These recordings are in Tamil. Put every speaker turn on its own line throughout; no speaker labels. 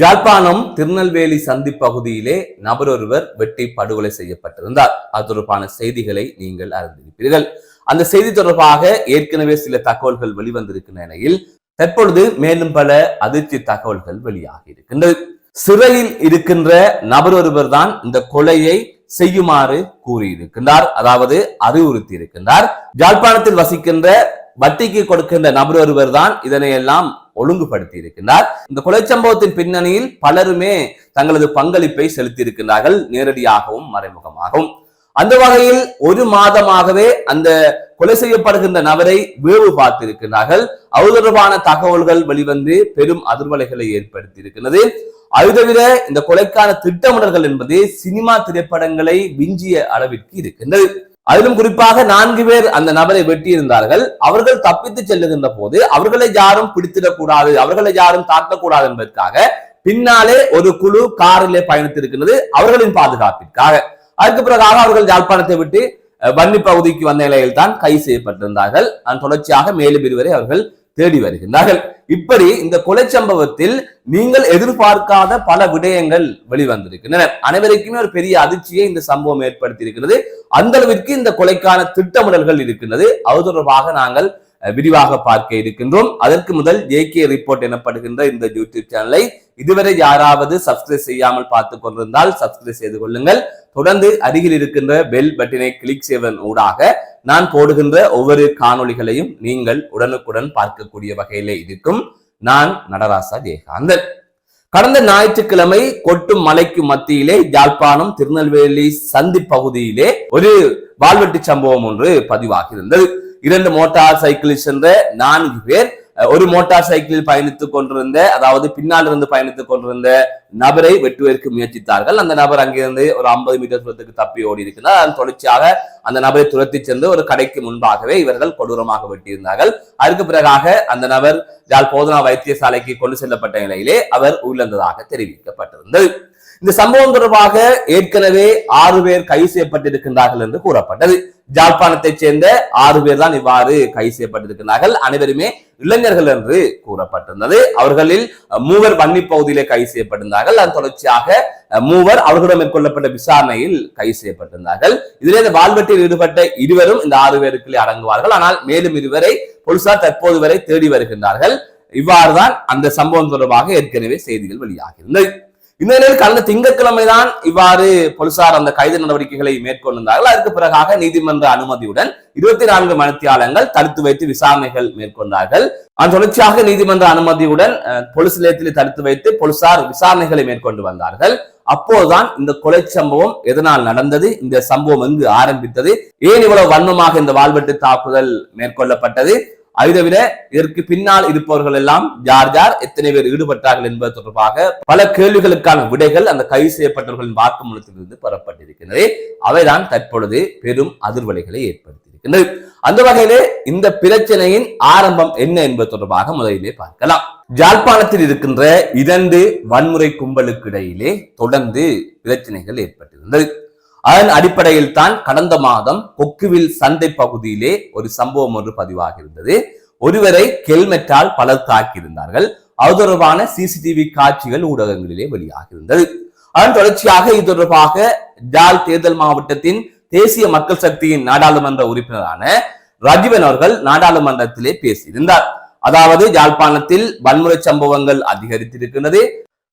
ஜாழ்ப்பாணம் திருநெல்வேலி சந்தி பகுதியிலே நபர் ஒருவர் வெட்டி படுகொலை செய்யப்பட்டிருந்தார். அது தொடர்பான செய்திகளை நீங்கள் அறிந்திருப்பீர்கள். அந்த செய்தி தொடர்பாக ஏற்கனவே சில தகவல்கள் வெளிவந்திருக்கின்ற நிலையில் தற்பொழுது மேலும் பல அதிர்ச்சி தகவல்கள் வெளியாகி இருக்கின்றது. சிறையில் இருக்கின்ற நபர் ஒருவர் தான் இந்த கொலையை செய்யுமாறு கூறியிருக்கின்றார். அதாவது அறிவுறுத்தி இருக்கின்றார் ஜாழ்ப்பாணத்தில் வசிக்கின்ற வட்டிக்கு கொடுக்கின்ற நபர் ஒருவர் தான் இதனை எல்லாம் ஒழுங்குபடுத்தி இருக்கின்றார் இந்த கொலை சம்பவத்தின் பின்னணியில் பலருமே தங்களது பங்களிப்பை செலுத்தி இருக்கின்றார்கள் நேரடியாகவும் மறைமுகமாகவும். அந்த வகையில் ஒரு மாதமாகவே அந்த கொலை செய்யப்படுகின்ற நபரை வேவு பார்த்திருக்கிறார்கள் அது தொடர்பான தகவல்கள் வெளிவந்து பெரும் அதிர்வலைகளை ஏற்படுத்தி இருக்கின்றது அது தவிர இந்த கொலைக்கான திட்டமிடல்கள் என்பது சினிமா திரைப்படங்களை விஞ்சிய அளவிற்கு இருக்கின்றது. அதிலும் குறிப்பாக நான்கு பேர் அந்த நபரை வெட்டியிருந்தார்கள். அவர்கள் தப்பித்து செல்லுகின்ற போது அவர்களை யாரும் பிடித்திடக்கூடாது அவர்களை யாரும் தாக்கக்கூடாது என்பதற்காக பின்னாலே ஒரு குழு காரிலே பயணித்திருக்கிறது அவர்களின் பாதுகாப்பிற்காக. அதுக்கு பிறகாக அவர்கள் யாழ்ப்பாணத்தை விட்டு வன்னி பகுதிக்கு வந்த நிலையில் தான் கைது செய்யப்பட்டிருந்தார்கள். அதன் தொடர்ச்சியாக மேலும் இருவரை அவர்கள் தேடி வருகின்றார்கள். இப்படி இந்த கொலை சம்பவத்தில் நீங்கள் எதிர்பார்க்காத பல விடயங்கள் வெளிவந்திருக்கின்றன. அனைவருக்குமே ஒரு பெரிய அதிர்ச்சியை இந்த சம்பவம் ஏற்படுத்தி இருக்கிறது அந்த அளவிற்கு இந்த கொலைக்கான திட்டமிடல்கள் இருக்கின்றது. அது தொடர்பாக நாங்கள் அஹ், விரிவாக பார்க்க இருக்கின்றோம். அதற்கு முதல் ஏகே ரிப்போர்ட் எனப்படுகின்ற இந்த யூடியூப் சேனலை இதுவரை யாராவது சப்ஸ்கிரைப் செய்யாமல் பார்த்து கொண்டிருந்தால் சப்ஸ்கிரைப் செய்து கொள்ளுங்கள். தொடர்ந்து அருகில் இருக்கின்ற பெல் பட்டினை கிளிக் செய்வதன் ஊடாக நான் போடுகின்ற ஒவ்வொரு காணொளிகளையும் நீங்கள் உடனுக்குடன் பார்க்கக்கூடிய வகையிலே இருக்கும் நான் நடராசா ஜெயகாந்தன் கடந்த ஞாயிற்றுக்கிழமை கொட்டும் மலைக்கு மத்தியிலே யாழ்ப்பாணம் திருநெல்வேலி சந்தி பகுதியிலே ஒரு வால்வெட்டு சம்பவம் ஒன்று பதிவாகி இருந்தது இரண்டு மோட்டார் சைக்கிளில் சென்ற நான்கு பேர் ஒரு மோட்டார் சைக்கிளில் பயணித்துக் கொண்டிருந்த அதாவது பின்னால் இருந்து பயணித்துக் கொண்டிருந்த நபரை வெட்டுவதற்கு முயற்சித்தார்கள். அந்த நபர் அங்கிருந்து ஒரு ஐம்பது மீட்டர் தூரத்துக்கு தப்பி ஓடி இருக்கிறார் அதன் தொடர்ச்சியாக அந்த நபரை துரத்தி சென்று ஒரு கடைக்கு முன்பாகவே இவர்கள் கொடூரமாக வெட்டியிருந்தார்கள். அதற்கு பிறகாக அந்த நபர் யாழ் போதனா வைத்தியசாலைக்கு கொண்டு செல்லப்பட்ட நிலையிலே அவர் உயிரிழந்ததாக தெரிவிக்கப்பட்டிருந்தது. இந்த சம்பவம் தொடர்பாக ஏற்கனவே ஆறு பேர் கைது செய்யப்பட்டிருக்கின்றார்கள் என்று கூறப்பட்டது. ஜாழ்ப்பாணத்தைச் சேர்ந்த ஆறு பேர் தான் இவ்வாறு கைது செய்யப்பட்டிருக்கிறார்கள். அனைவருமே இளைஞர்கள் என்று கூறப்பட்டிருந்தது. அவர்களில் மூவர் வன்னி பகுதியிலே கைது செய்யப்பட்டிருந்தார்கள். அதன் தொடர்ச்சியாக மூவர் அவர்களிடம் மேற்கொள்ளப்பட்ட விசாரணையில் கைது செய்யப்பட்டிருந்தார்கள். இதிலே இந்த வாழ்வெட்டில் ஈடுபட்ட இருவரும் இந்த ஆறு பேருக்குள்ளே அடங்குவார்கள். ஆனால் மேலும் இருவரை போலீசார் தற்போது வரை தேடி வருகின்றார்கள். இவ்வாறுதான் அந்த சம்பவம் தொடர்பாக ஏற்கனவே செய்திகள் வெளியாகியிருந்தது. இந்த நிலையில் கடந்த திங்கட்கிழமை தான் இவ்வாறு போலீசார் அந்த கைது நடவடிக்கைகளை மேற்கொண்டிருந்தார்கள். அதற்கு பிறகாக நீதிமன்ற அனுமதியுடன் இருபத்தி நான்கு மணித்தியாலங்கள் தடுத்து வைத்து விசாரணைகள் மேற்கொண்டார்கள். அந்த தொடர்ச்சியாக நீதிமன்ற அனுமதியுடன் போலீஸ் நிலையத்தில் தடுத்து வைத்து போலீசார் விசாரணைகளை மேற்கொண்டு வந்தார்கள். அப்போதுதான் இந்த கொலை சம்பவம் எதனால் நடந்தது? இந்த சம்பவம் எங்கு ஆரம்பித்தது? ஏன் இவ்வளவு வன்மமாக இந்த வாழ்வெட்டு தாக்குதல் மேற்கொள்ளப்பட்டது? அதை தவிர இதற்கு பின்னால் இருப்பவர்கள் எல்லாம் யார் யார் எத்தனை பேர் ஈடுபட்டார்கள் என்பது தொடர்பாக பல கேள்விகளுக்கான விடைகள் அந்த கைது செய்யப்பட்டவர்களின் வாக்குமூலத்திலிருந்து பெறப்பட்டிருக்கின்றன அவைதான் தற்பொழுது பெரும் அதிர்வலைகளை ஏற்படுத்தியிருக்கின்றது. அந்த வகையிலே இந்த பிரச்சனையின் ஆரம்பம் என்ன என்பது தொடர்பாக முதலிலே பார்க்கலாம். ஜாழ்ப்பாணத்தில் இருக்கின்ற இரண்டு வன்முறை கும்பலுக்கு இடையிலே தொடர்ந்து பிரச்சனைகள் ஏற்பட்டிருந்தது. அதன் அடிப்படையில் தான் கடந்த மாதம் கொக்குவில் சந்தை பகுதியிலே ஒரு சம்பவம் ஒன்று பதிவாகி இருந்தது ஒருவரை கெல்மெட்டால் பலர் தாக்கியிருந்தார்கள். அது தொடர்பான சிசிடிவி காட்சிகள் ஊடகங்களிலே வெளியாகி இருந்தது அதன் தொடர்ச்சியாக இது தொடர்பாக ஜால் தேர்தல் மாவட்டத்தின் தேசிய மக்கள் சக்தியின் நாடாளுமன்ற உறுப்பினரான ரஜீவன் அவர்கள் நாடாளுமன்றத்திலே பேசியிருந்தார். அதாவது யாழ்ப்பாணத்தில் வன்முறை சம்பவங்கள் அதிகரித்திருக்கிறது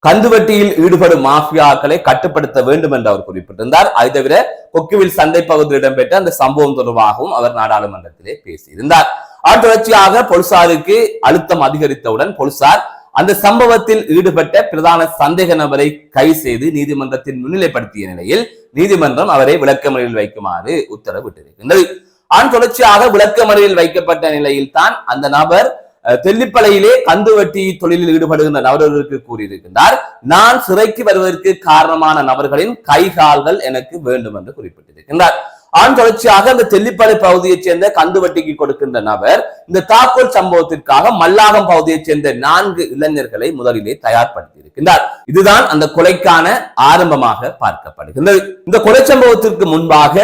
கந்துவட்டியில் ஈடுபடும் மாஃபியாக்களை கட்டுப்படுத்த வேண்டும் என்று அவர் குறிப்பிட்டிருந்தார். அது தவிர கொக்குவில் சந்தை பகுதியில் இடம்பெற்ற அந்த சம்பவம் தொடர்பாகவும் அவர் நாடாளுமன்றத்திலே பேசியிருந்தார். அதன் தொடர்ச்சியாக போலீசாருக்கு அழுத்தம் அதிகரித்தவுடன் போலீசார் அந்த சம்பவத்தில் ஈடுபட்ட பிரதான சந்தேக நபரை கைது செய்து நீதிமன்றத்தில் முன்னிலைப்படுத்திய நிலையில் நீதிமன்றம் அவரை விளக்கமறையில் வைக்குமாறு உத்தரவிட்டிருக்கின்றது. ஆண் தொடர்ச்சியாக விளக்கமறையில் வைக்கப்பட்ட நிலையில் தான் அந்த நபர் அஹ், தெல்லிப்பளையிலே கந்துவட்டி தொழிலில் ஈடுபடுகின்ற நபர்களுக்கு கூறியிருக்கின்றார் நான் சிறைக்கு வருவதற்கு காரணமான நபர்களின் கைகால்கள் எனக்கு வேண்டும் என்று குறிப்பிட்டிருக்கின்றார். ஆண் தொடர்ச்சியாக அந்த தெல்லிப்பளை பகுதியைச் சேர்ந்த கந்துவட்டிக்கு கொடுக்கின்ற நபர் இந்த தாக்கோல் சம்பவத்திற்காக மல்லாகம் பகுதியைச் சேர்ந்த நான்கு இளைஞர்களை முதலிலே தயார்படுத்தி இருக்கின்றார் இதுதான் அந்த கொலைக்கான ஆரம்பமாக பார்க்கப்படுகின்றது. இந்த கொலை சம்பவத்திற்கு முன்பாக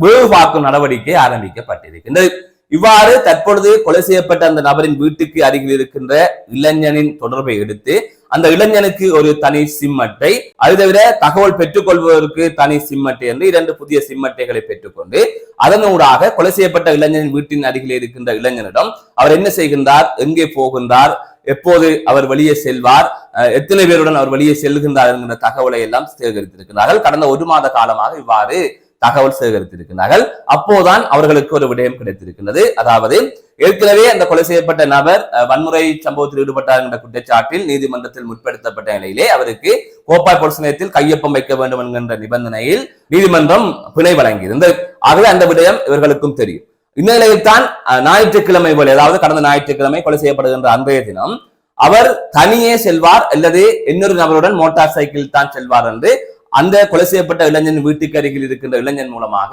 வேவு பார்க்கும் நடவடிக்கை ஆரம்பிக்கப்பட்டிருக்கின்றது. இவ்வாறு தற்பொழுது கொலை செய்யப்பட்ட அந்த நபரின் வீட்டுக்கு அருகில் இருக்கின்ற இளைஞனின் தொடர்பை எடுத்து அந்த இளைஞனுக்கு ஒரு தனி சிம் அட்டை அது தவிர தகவல் பெற்றுக்கொள்வதற்கு தனி சிம் அட்டை என்று இரண்டு புதிய சிம் அட்டைகளை பெற்றுக்கொண்டு அதனூடாக கொலை செய்யப்பட்ட இளைஞனின் வீட்டின் அருகில் இருக்கின்ற இளைஞனிடம் அவர் என்ன செய்கின்றார் எங்கே போகின்றார் எப்போது அவர் வெளியே செல்வார் அஹ் எத்தனை பேருடன் அவர் வெளியே செல்கின்றார் என்கிற தகவலை எல்லாம் சேகரித்திருக்கிறார்கள் கடந்த ஒரு மாத காலமாக இவ்வாறு தகவல் சேகரித்திருக்கிறார்கள். அப்போதான் அவர்களுக்கு ஒரு விடயம் கிடைத்திருக்கின்றது அதாவது ஏற்கனவே அந்த கொலை செய்யப்பட்ட நபர் வன்முறை சம்பவத்தில் ஈடுபட்டார் என்ற குற்றச்சாட்டில் நீதிமன்றத்தில் முற்படுத்தப்பட்ட நிலையிலே அவருக்கு கோப்பாய் பொலிஸ் நிலையத்தில் கையொப்பம் வைக்க வேண்டும் என்கின்ற நிபந்தனையில் நீதிமன்றம் பிணை வழங்கியிருந்தது. ஆகவே அந்த விடயம் இவர்களுக்கும் தெரியும். இந்நிலையில் தான் ஞாயிற்றுக்கிழமை போல அதாவது கடந்த ஞாயிற்றுக்கிழமை கொலை செய்யப்படுகின்ற அன்றைய தினம் அவர் தனியே செல்வார் அல்லது இன்னொரு நபருடன் மோட்டார் சைக்கிள் தான் செல்வார் என்று அந்த கொலை செய்யப்பட்ட இளைஞன் வீட்டுக்கு அருகில் இருக்கின்ற இளைஞன் மூலமாக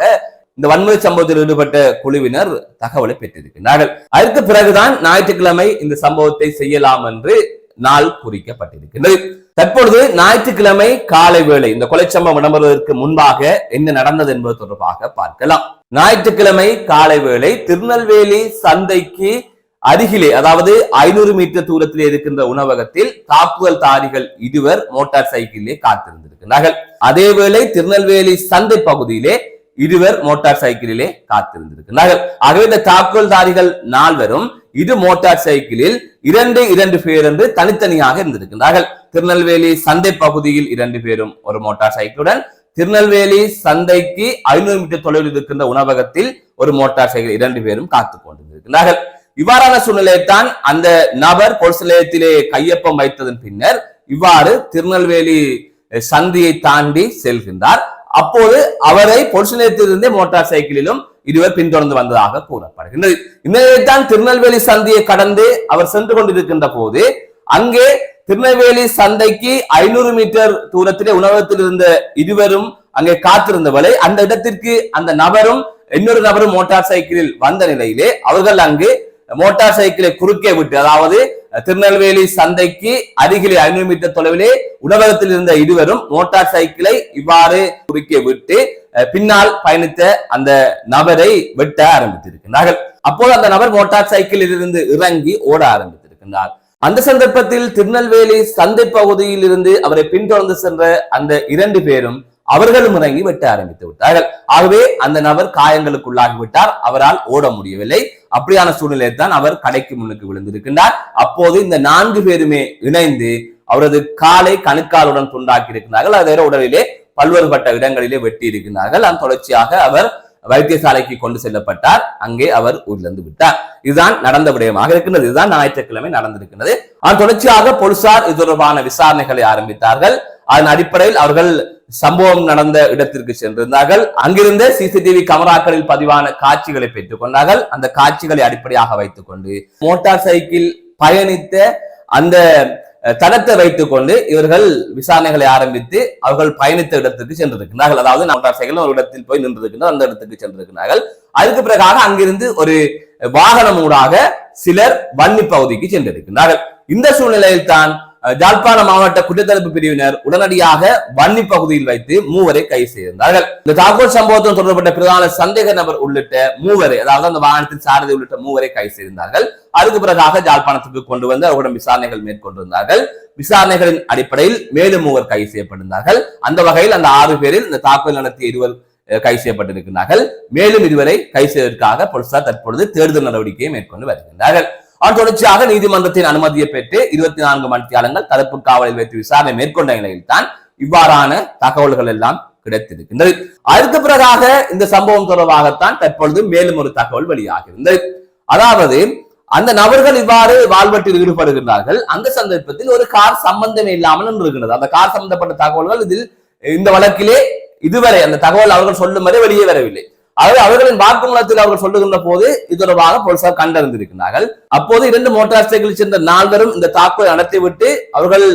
இந்த வன்முறை சம்பவத்தில் ஈடுபட்ட குழுவினர் தகவலை பெற்றிருக்கிறார்கள் அதற்கு பிறகுதான் ஞாயிற்றுக்கிழமை இந்த சம்பவத்தை செய்யலாம் என்று நாள் குறிக்கப்பட்டிருக்கிறது தற்பொழுது ஞாயிற்றுக்கிழமை காலை வேளை இந்த கொலை சம்பவம் இடம்பெறுவதற்கு முன்பாக என்ன நடந்தது என்பது தொடர்பாக பார்க்கலாம். ஞாயிற்றுக்கிழமை காலை வேளை திருநெல்வேலி சந்தைக்கு அருகிலே அதாவது ஐநூறு மீட்டர் தூரத்திலே இருக்கின்ற உணவகத்தில் தாக்குதல் தாரிகள் இருவர் மோட்டார் சைக்கிளிலே காத்திருந்திருக்கிறார்கள் அதேவேளை திருநெல்வேலி சந்தை பகுதியிலே இருவர் மோட்டார் சைக்கிளிலே காத்திருந்திருக்கிறார்கள் ஆகவே இந்த தாக்குதல்தாரிகள் நால்வரும் இது மோட்டார் சைக்கிளில் இரண்டு இரண்டு பேர் என்று தனித்தனியாக இருந்திருக்கிறார்கள் திருநெல்வேலி சந்தை பகுதியில் இரண்டு பேரும் ஒரு மோட்டார் சைக்கிளுடன் திருநெல்வேலி சந்தைக்கு ஐநூறு மீட்டர் தொலைவில் இருக்கின்ற உணவகத்தில் ஒரு மோட்டார் சைக்கிள் இரண்டு பேரும் காத்துக் கொண்டிருக்கிறார்கள் இவ்வாறான சூழ்நிலையைத்தான் அந்த நபர் பொலிஸ் நிலையத்திலே கையொப்பம் வைத்ததன் பின்னர் இவ்வாறு திருநெல்வேலி சந்தியை தாண்டி செல்கின்றார். அப்போது அவரை பொலிஸ் நிலையத்திலிருந்தே மோட்டார் சைக்கிளிலும் இருவர் பின்தொடர்ந்து வந்ததாக கூறப்படுகின்றது. இந்நிலையத்தான் திருநெல்வேலி சந்தியை கடந்து அவர் சென்று கொண்டிருக்கின்ற போது அங்கே திருநெல்வேலி சந்தைக்கு ஐநூறு மீட்டர் தூரத்திலே உணவகத்தில் இருந்த இருவரும் அங்கே காத்திருந்தவளை அந்த இடத்திற்கு அந்த நபரும் இன்னொரு நபரும் மோட்டார் சைக்கிளில் வந்த நிலையிலே அவர்கள் அங்கு மோட்டார் சைக்கிளை குறுக்கே விட்டு அதாவது திருநெல்வேலி சந்தைக்கு அருகிலே ஐநூறு மீட்டர் தொலைவிலே உணவகத்தில் இருந்த இருவரும் மோட்டார் சைக்கிளை இவ்வாறு குறுக்கே விட்டு அஹ், பின்னால் பயணித்த அந்த நபரை வெட்ட ஆரம்பித்திருக்கிறார்கள் அப்போது அந்த நபர் மோட்டார் சைக்கிளில் இருந்து இறங்கி ஓட ஆரம்பித்திருக்கின்றார். அந்த சந்தர்ப்பத்தில் திருநெல்வேலி சந்தை பகுதியில் இருந்து அவரை பின்தொடர்ந்து சென்ற அந்த இரண்டு பேரும் அவர்களும் இறங்கி வெட்ட ஆரம்பித்து விட்டார்கள். ஆகவே அந்த நபர் காயங்களுக்குள்ளாகிவிட்டார். அவரால் ஓட முடியவில்லை. அப்படியான சூழ்நிலையில் தான் அவர் கடைக்கு முன்னுக்கு விழுந்திருக்கின்றார். அப்போது இந்த நான்கு பேருமே இணைந்து அவரது காலை கணுக்காலுடன் துண்டாக்கி இருக்கிறார்கள் அதே உடலிலே பல்வேறுபட்ட இடங்களிலே வெட்டி இருக்கிறார்கள் அந்த தொடர்ச்சியாக அவர் வைத்தியசாலைக்கு கொண்டு செல்லப்பட்டார். அங்கே அவர் உயிரிழந்து விட்டார். இதுதான் நடந்த விடயமாக இருக்கின்றது. இதுதான் ஞாயிற்றுக்கிழமை நடந்திருக்கின்றது. அதன் தொடர்ச்சியாக போலீசார் இது தொடர்பான விசாரணைகளை ஆரம்பித்தார்கள். அதன் அடிப்படையில் அவர்கள் சம்பவம் நடந்த இடத்திற்கு சென்றிருந்தார்கள். அங்கிருந்த சிசிடிவி கேமராக்களில் பதிவான காட்சிகளை பெற்றுக் கொண்டார்கள். அந்த காட்சிகளை அடிப்படையாக வைத்துக் கொண்டு மோட்டார் சைக்கிள் பயணித்த அந்த தடத்தை வைத்துக் கொண்டு இவர்கள் விசாரணைகளை ஆரம்பித்து அவர்கள் பயணித்த இடத்துக்கு சென்றிருக்கிறார்கள் அதாவது மோட்டார் சைக்கிள் ஒரு இடத்தில் போய் நின்றிருக்கின்றனர் அந்த இடத்துக்கு சென்றிருக்கிறார்கள் அதுக்கு பிறகாக அங்கிருந்து ஒரு வாகனம் ஊடாக சிலர் வன்னி பகுதிக்கு சென்றிருக்கிறார்கள் இந்த சூழ்நிலையில் தான் ஜாழ்ப்பாண மாவட்ட குற்றத்தடுப்பு பிரிவினர் உடனடியாக வன்னி பகுதியில் வைத்து மூவரை கைது செய்திருந்தார்கள். இந்த தாக்கூர் சம்பவத்துடன் தொடர்பட்ட பிரதான சந்தேக நபர் உள்ளிட்ட மூவரை அதாவது அந்த வாகனத்தின் சாரதி உள்ளிட்ட மூவரை கைது செய்திருந்தார்கள். அதுக்கு பிறகாக ஜாழ்ப்பாணத்துக்கு கொண்டு வந்து அவர்களிடம் விசாரணைகள் மேற்கொண்டிருந்தார்கள். விசாரணைகளின் அடிப்படையில் மேலும் மூவர் கைது செய்யப்பட்டிருந்தார்கள். அந்த வகையில் அந்த ஆறு பேரில் இந்த தாக்குதல் நடத்திய இருவர் கைது செய்யப்பட்டிருக்கிறார்கள். மேலும் இதுவரை கைது செய்வதற்காக போலீசார் தற்பொழுது தேடுதல் நடவடிக்கையை மேற்கொண்டு வருகின்றார்கள். தொடர்ச்சியாக நீதிமன்றத்தின் அனுமதியை பெற்று இருபத்தி நான்கு மணித்தியாளங்கள் தடுப்பு காவலில் வைத்து விசாரணை மேற்கொண்ட நிலையில்தான் இவ்வாறான தகவல்கள் எல்லாம் கிடைத்திருக்கின்றது. அதுக்கு பிறகாக இந்த சம்பவம் தொடர்பாகத்தான் தற்பொழுது மேலும் ஒரு தகவல் வெளியாகிருந்தது அதாவது அந்த நபர்கள் இவ்வாறு வாழ்வற்றில் ஈடுபடுகின்றார்கள். அந்த சந்தர்ப்பத்தில் ஒரு கார் சம்பந்தமே இல்லாமல் இருக்கிறது அந்த கார் சம்பந்தப்பட்ட தகவல்கள் இதில் இந்த வழக்கிலே இதுவரை அந்த தகவல் அவர்கள் சொல்லும் வரை வெளியே வரவில்லை. அதாவது அவர்களின் வாக்குமூலத்தில் அவர்கள் சொல்லுகின்ற போது இது தொடர்பாக போலீசார் கண்டறிந்திருக்கிறார்கள் அப்போது இரண்டு மோட்டார் சைக்கிள் சென்ற நால்வரும் இந்த தாக்குதலை நடத்திவிட்டு அவர்கள்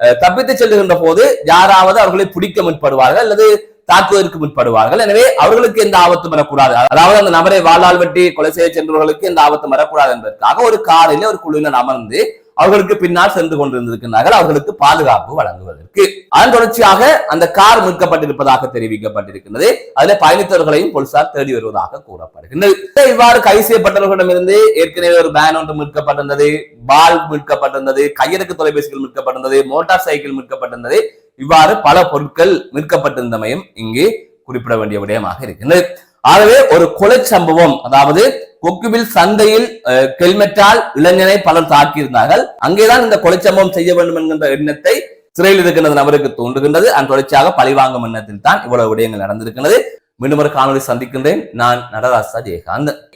அஹ், செல்லுகின்ற போது யாராவது அவர்களை பிடிக்க முற்படுவார்கள் அல்லது தாக்குவதற்கு முற்படுவார்கள். எனவே அவர்களுக்கு எந்த ஆபத்தும் வரக்கூடாது. அதாவது அந்த நபரை வாழால் வெட்டி கொலை செய்ய சென்றவர்களுக்கு எந்த ஆபத்தும் வரக்கூடாது என்பதற்காக ஒரு காரிலே ஒரு குழுவினர் அமர்ந்து அவர்களுக்கு பின்னால் சென்று கொண்டிருந்திருக்கிறார்கள் அவர்களுக்கு பாதுகாப்பு வழங்குவதற்கு. அதன் தொடர்ச்சியாக அந்த கார் மீட்கப்பட்டிருப்பதாக தெரிவிக்கப்பட்டிருக்கிறது அதில் பயணித்தவர்களையும் போலீசார் தேடி வருவதாக கூறப்படுகின்றது. இவ்வாறு கைது செய்யப்பட்டவர்களிடமிருந்து ஏற்கனவே ஒரு பேன் ஒன்று மீட்கப்பட்டிருந்தது பால் மீட்கப்பட்டிருந்தது கையடக்கு தொலைபேசிகள் மீட்கப்பட்டிருந்தது மோட்டார் சைக்கிள் மீட்கப்பட்டிருந்தது. இவ்வாறு பல பொருட்கள் மீட்கப்பட்டிருந்தமையும் இங்கு குறிப்பிட வேண்டிய விடயமாக இருக்கின்றது. ஆகவே ஒரு கொலை சம்பவம் அதாவது கொக்குவில் சந்தையில் கெல்மெட்டால் இளைஞனை பலர் தாக்கியிருந்தார்கள். அங்கேதான் இந்த கொலைச்சம்பவம் செய்ய வேண்டும் என்கின்ற எண்ணத்தை சிறையில் இருக்கின்ற நபருக்கு தோன்றுகின்றது. அந்த தொடர்ச்சியாக பழிவாங்கும் எண்ணத்தில் தான் இவ்வளவு விடயங்கள் நடந்திருக்கின்றது. மீண்டும் ஒரு காணொலி சந்திக்கின்றேன். நான் நடராசா ஜெயகாந்தன்.